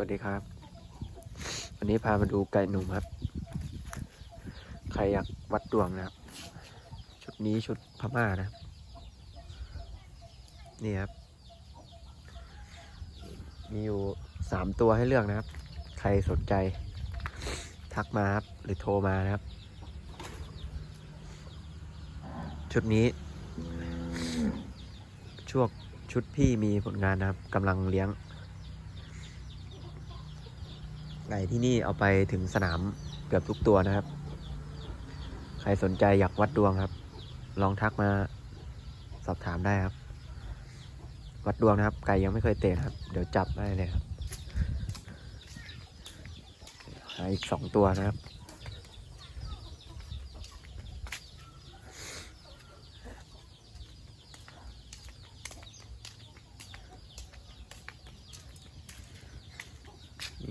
วัสดีครับ วันนี้พามาดูไก่หนุ่มครับ ใครอยากวัดดวงนะครับ ชุดนี้ชุดพม่านะ นี่ครับ มีอยู่สามตัวให้เลือกนะครับ ใครสนใจ ทักมาครับ หรือโทรมานะครับ ชุดนี้ ช่วงชุดพี่มีผลงานนะครับกำลังเลี้ยง ไก่ที่นี่เอาไปถึงสนามเกือบทุกตัวนะครับ ใครสนใจอยากวัดดวงครับ ลองทักมาสอบถามได้ครับ วัดดวงนะครับ ไก่ยังไม่เคยเตะนะครับ เดี๋ยวจับได้เลยครับหาอีกสองตัวนะครับ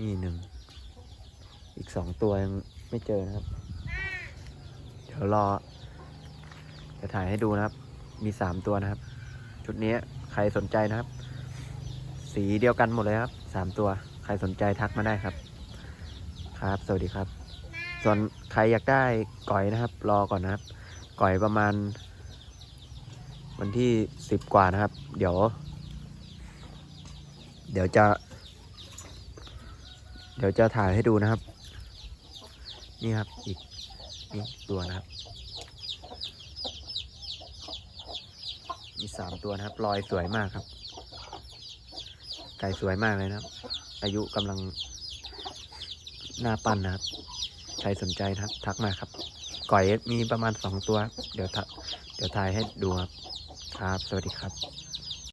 นี่หนึ่ง อีกสองตัวยังไม่เจอนะครับ เดี๋ยวรอ จะถ่ายให้ดูนะครับ มีสามตัวนะครับ ชุดนี้ใครสนใจนะครับ สีเดียวกันหมดเลยครับสามตัวใครสนใจทักมาได้ครับ ครับ สวัสดีครับ ส่วนใครอยากได้ก่อยนะครับ รอก่อนนะครับ ก่อยประมาณ วันที่สิบกว่านะครับ เดี๋ยว เดี๋ยวจะ เดี๋ยวจะถ่ายให้ดูนะครับ นี่ครับอีกนี่ตัวนะครับ มีสามตัวนะครับรอยสวยมากครับ ไก่สวยมากเลยนะครับ อายุกำลังหน้าปั้นนะครับ ใครสนใจนะครับ ทักมาครับก่อยมีประมาณสองตัว เดี๋ยวเดี๋ยวถ่ายให้ดูครับ ครับ สวัสดีครับ